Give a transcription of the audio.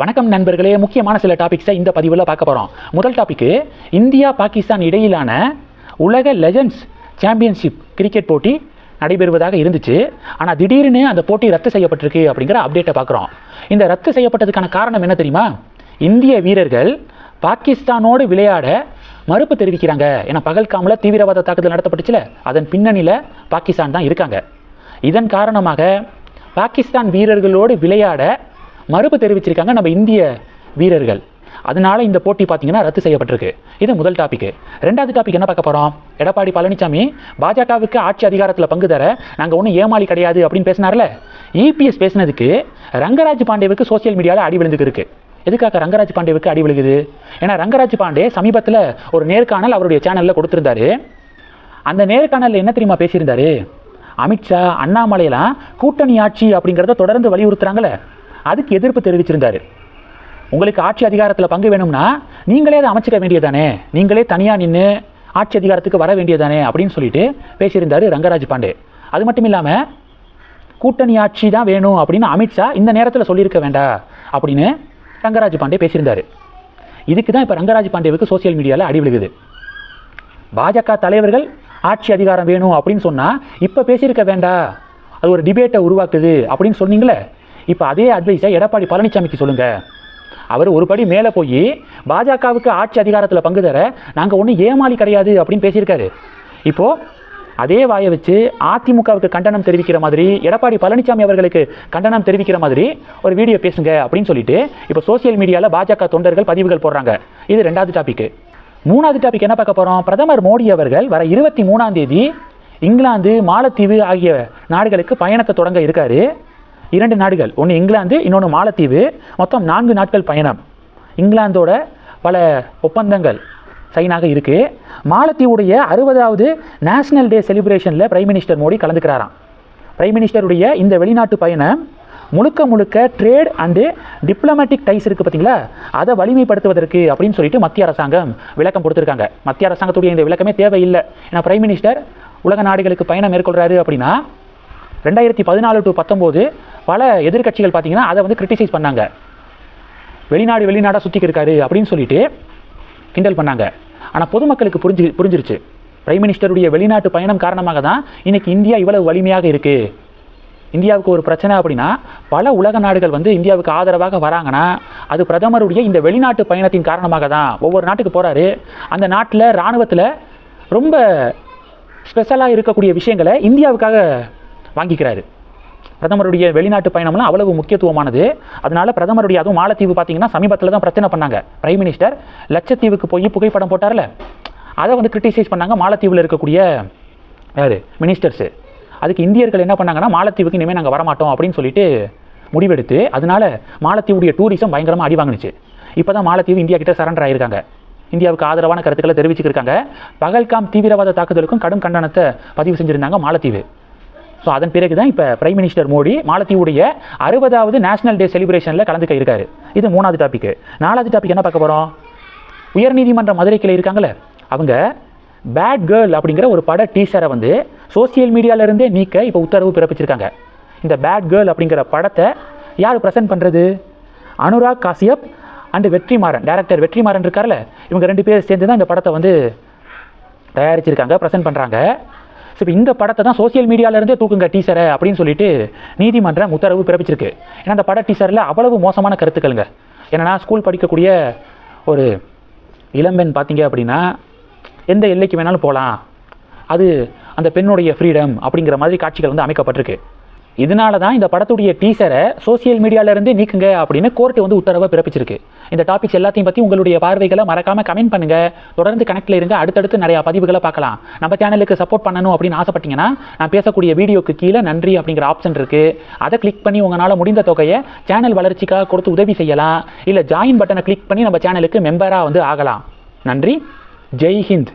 வணக்கம் நண்பர்களே முக்கியமான சில டாபிக்ஸை இந்த பதிவில் பார்க்க போகிறோம் முதல் டாபிக்கு இந்தியா பாகிஸ்தான் இடையிலான உலக லெஜண்ட்ஸ் சாம்பியன்ஷிப் கிரிக்கெட் போட்டி நடைபெறுவதாக இருந்துச்சு. ஆனால் திடீர்னு அந்த போட்டி ரத்து செய்யப்பட்டிருக்கு அப்படிங்கிற அப்டேட்டை பார்க்குறோம். இந்த ரத்து செய்யப்பட்டதுக்கான காரணம் என்ன தெரியுமா? இந்திய வீரர்கள் பாகிஸ்தானோடு விளையாட மறுப்பு தெரிவிக்கிறாங்க. ஏன்னா பகல்காமில் தீவிரவாத தாக்குதல் நடத்தப்பட்டுச்சுல அதன் பின்னணியில் பாகிஸ்தான் தான் இருக்காங்க. இதன் காரணமாக பாகிஸ்தான் வீரர்களோடு விளையாட மறுப்பு தெரிவிச்சிருக்காங்க நம்ம இந்திய வீரர்கள். அதனால இந்த போட்டி பார்த்தீங்கன்னா ரத்து செய்யப்பட்டிருக்கு. இது முதல் டாபிக் ரெண்டாவது டாபிக் என்ன பார்க்க போகிறோம் எடப்பாடி பழனிசாமி பாஜகவுக்கு ஆட்சி அதிகாரத்தில் பங்கு தர நாங்கள் ஒன்றும் ஏமாளி கிடையாது அப்படின்னு பேசினார்ல? இபிஎஸ் பேசினதுக்கு ரங்கராஜ் பாண்டேவுக்கு சோசியல் மீடியாவில் அடி விழுந்துக்கு இருக்கு. எதுக்காக ரங்கராஜ் பாண்டேவுக்கு அடி விழுகுது? ஏன்னா ரங்கராஜ் பாண்டே சமீபத்தில் ஒரு நேர்காணல் அவருடைய சேனலில் கொடுத்துருந்தாரு. அந்த நேர்காணலில் என்ன தெரியுமா பேசியிருந்தாரு? அமித்ஷா அண்ணாமலையெல்லாம் கூட்டணி ஆட்சி அப்படிங்கிறத தொடர்ந்து வலியுறுத்துறாங்களே. அதுக்கு எதிர்ப்பு தெரிவிச்சிருந்தார். உங்களுக்கு ஆட்சி அதிகாரத்தில் பங்கு வேணும்னா நீங்களே அதை அமைச்சிக்க வேண்டியதானே நீங்களே தனியாக நின்று ஆட்சி அதிகாரத்துக்கு வர வேண்டியதானே அப்படின்னு சொல்லிட்டு பேசியிருந்தாரு ரங்கராஜ் பாண்டே. அது மட்டும் இல்லாமல் கூட்டணி ஆட்சி தான் வேணும் அப்படின்னு அமித்ஷா இந்த நேரத்தில் சொல்லியிருக்க வேண்டாம் அப்படின்னு ரங்கராஜ் பாண்டே பேசியிருந்தாரு. இதுக்கு தான் இப்போ ரங்கராஜ் பாண்டேவுக்கு சோசியல் மீடியாவில் அடி விழுகுது. பாஜக தலைவர்கள் ஆட்சி அதிகாரம் வேணும் அப்படின்னு சொன்னால் இப்போ பேசியிருக்க வேண்டாம் அது ஒரு டிபேட்டை உருவாக்குது அப்படின்னு சொன்னீங்களே இப்போ அதே அட்வைஸை எடப்பாடி பழனிசாமிக்கு சொல்லுங்கள் அவர் ஒரு படி மேலே போய் பாஜகவுக்கு ஆட்சி அதிகாரத்தில் பங்கு தர நாங்கள் ஒன்றும் ஏமாளி கிடையாது அப்படின்னு பேசியிருக்காரு. இப்போது அதே வாயை வச்சு அதிமுகவுக்கு கண்டனம் தெரிவிக்கிற மாதிரி எடப்பாடி பழனிசாமி அவர்களுக்கு கண்டனம் தெரிவிக்கிற மாதிரி ஒரு வீடியோ பேசுங்க அப்படின்னு சொல்லிட்டு இப்போ சோசியல் மீடியாவில் பாஜக தொண்டர்கள் பதிவுகள் போடுறாங்க. இது ரெண்டாவது டாபிக் மூணாவது டாபிக் என்ன பார்க்க போகிறோம் பிரதமர் மோடி அவர்கள் வர இருபத்தி மூணாம் தேதி இங்கிலாந்து மாலத்தீவு ஆகிய நாடுகளுக்கு பயணத்தை தொடங்க இருக்காரு. இரண்டு நாடுகள் ஒன்று இங்கிலாந்து இன்னொன்று மாலத்தீவு. மொத்தம் நான்கு நாட்கள் பயணம். இங்கிலாந்தோட பல ஒப்பந்தங்கள் சைனாக இருக்குது மாலத்தீவுடைய அறுபதாவது நேஷனல் டே செலிப்ரேஷனில் பிரைம் மினிஸ்டர் மோடி கலந்துக்கிறாராம். பிரைம் மினிஸ்டருடைய இந்த வெளிநாட்டு பயணம் முழுக்க முழுக்க ட்ரேட் அண்டு டிப்ளமேட்டிக் டைஸ் இருக்குது பார்த்தீங்களா அதை வலிமைப்படுத்துவதற்கு அப்படின்னு சொல்லிட்டு மத்திய அரசாங்கம் விளக்கம் கொடுத்துருக்காங்க. மத்திய அரசாங்கத்துடைய இந்த விளக்கமே தேவையில்லை. ஏன்னா பிரைம் மினிஸ்டர் உலக நாடுகளுக்கு பயணம் மேற்கொள்கிறாரு அப்படின்னா ரெண்டாயிரத்தி பதினாலு டு பத்தொம்போது பல எதிர்க்கட்சிகள் பார்த்தீங்கன்னா அதை வந்து கிரிட்டிசைஸ் பண்ணாங்க. வெளிநாடு வெளிநாடாக சுற்றிக்கு இருக்காரு அப்படின்னு சொல்லிட்டு கிண்டல் பண்ணாங்க. ஆனால் பொதுமக்களுக்கு புரிஞ்சு புரிஞ்சிருச்சு. பிரைம் மினிஸ்டருடைய வெளிநாட்டு பயணம் காரணமாக தான் இன்றைக்கி இந்தியா இவ்வளவு வலிமையாக இருக்குது இந்தியாவுக்கு ஒரு பிரச்சனை அப்படின்னா பல உலக நாடுகள் வந்து இந்தியாவுக்கு ஆதரவாக வராங்கன்னா அது பிரதமருடைய இந்த வெளிநாட்டு பயணத்தின் காரணமாக தான் ஒவ்வொரு நாட்டுக்கு போகிறாரு அந்த நாட்டில் இராணுவத்தில் ரொம்ப ஸ்பெஷலாக இருக்கக்கூடிய விஷயங்களை இந்தியாவுக்காக வாங்கிக்கிறாரு. பிரதமருடைய வெளிநாட்டு பயணம்லாம் அவ்வளவு முக்கியத்துவமானது. அதனால பிரதமருடைய அதுவும் மாலத்தீவு பார்த்தீங்கன்னா சமீபத்தில் தான் பிரச்சனை பண்ணாங்க. பிரைம் மினிஸ்டர் லட்சத்தீவுக்கு போய் புகைப்படம் போட்டார்ல? அதை வந்து கிரிட்டிசைஸ் பண்ணாங்க மாலத்தீவில் இருக்கக்கூடிய யார்? மினிஸ்டர்ஸு அதுக்கு இந்தியர்கள் என்ன பண்ணாங்கன்னா மாலத்தீவுக்கு இனிமேல் நாங்கள் வரமாட்டோம் அப்படின்னு சொல்லிட்டு முடிவெடுத்து அதனால மாலத்தீவுடைய டூரிசம் பயங்கரமாக அடி வாங்கினுச்சு. இப்போ தான் மாலத்தீவு இந்தியா கிட்ட சரண்டர் ஆயிருக்காங்க. இந்தியாவுக்கு ஆதரவான கருத்துக்களை தெரிவிச்சுக்கிருக்காங்க. பகல்காம் தீவிரவாத தாக்குதலுக்கும் கடும் கண்டனத்தை பதிவு செஞ்சுருந்தாங்க மாலத்தீவு. ஸோ அதன் பிறகு தான் இப்போ பிரைம் மினிஸ்டர் மோடி மாலத்தீவுடைய அறுபதாவது நேஷனல் டே செலிப்ரேஷனில் கலந்துக்க இருக்காரு இது மூணாவது டாபிக் நாலாவது டாபிக் என்ன பார்க்க போகிறோம் உயர்நீதிமன்ற மதுரை கிளை இருக்காங்களே அவங்க பேட் கேர்ள் அப்படிங்கிற ஒரு பட டீசரை வந்து சோசியல் மீடியாவிலேருந்தே நீக்க இப்போ உத்தரவு பிறப்பிச்சிருக்காங்க. இந்த பேட் கேர்ள் அப்படிங்கிற படத்தை யார் ப்ரெசென்ட் பண்ணுறது அனுராக் காசியப் அண்டு வெற்றிமாறன். டேரக்டர் வெற்றிமாறன் இருக்கார்ல இவங்க ரெண்டு பேர் சேர்ந்து தான் இந்த படத்தை வந்து தயாரிச்சிருக்காங்க ப்ரெசென்ட் பண்ணுறாங்க ஸோ இப்போ இந்த படத்தை தான் சோசியல் மீடியாவிலேருந்தே தூக்குங்க டீசரை அப்படின்னு சொல்லிட்டு நீதிமன்றம் உத்தரவு பிறப்பிச்சிருக்கு. ஏன்னா அந்த பட டீசரில் அவ்வளவு மோசமான கருத்துக்களுங்க. ஏன்னா ஸ்கூல் படிக்கக்கூடிய ஒரு இளம்பெண் பார்த்தீங்க அப்படின்னா எந்த எல்லைக்கு வேணாலும் போகலாம் அது அந்த பெண்ணுடைய ஃப்ரீடம் அப்படிங்கிற மாதிரி காட்சிகள் வந்து அமைக்கப்பட்டிருக்கு. இதனால தான் இந்த படத்துடைய டீசரை சோசியல் மீடியாவிலேருந்து நீக்குங்க அப்படின்னு கோர்ட்டு வந்து உத்தரவை பிறப்பிச்சிருக்கு. இந்த டாபிக்ஸ் எல்லாத்தையும் பற்றி உங்களுடைய பார்வைகளை மறக்காமல் கமெண்ட் பண்ணுங்கள் தொடர்ந்து கனெக்டில் இருங்க. அடுத்தடுத்து நிறையா பதிவுகளை பார்க்கலாம். நம்ம சேனலுக்கு சப்போர்ட் பண்ணணும் அப்படின்னு ஆசைப்பட்டீங்கன்னா நான் பேசக்கூடிய வீடியோக்கு கீழே நன்றி அப்படிங்கிற ஆப்ஷன் இருக்குது அதை கிளிக் பண்ணி உங்களால் முடிந்த தொகையை சேனல் வளர்ச்சிக்காக கொடுத்து உதவி செய்யலாம். இல்லை ஜாயின் பட்டனை கிளிக் பண்ணி நம்ம சேனலுக்கு மெம்பராக வந்து ஆகலாம். நன்றி. ஜெய் ஹிந்த்.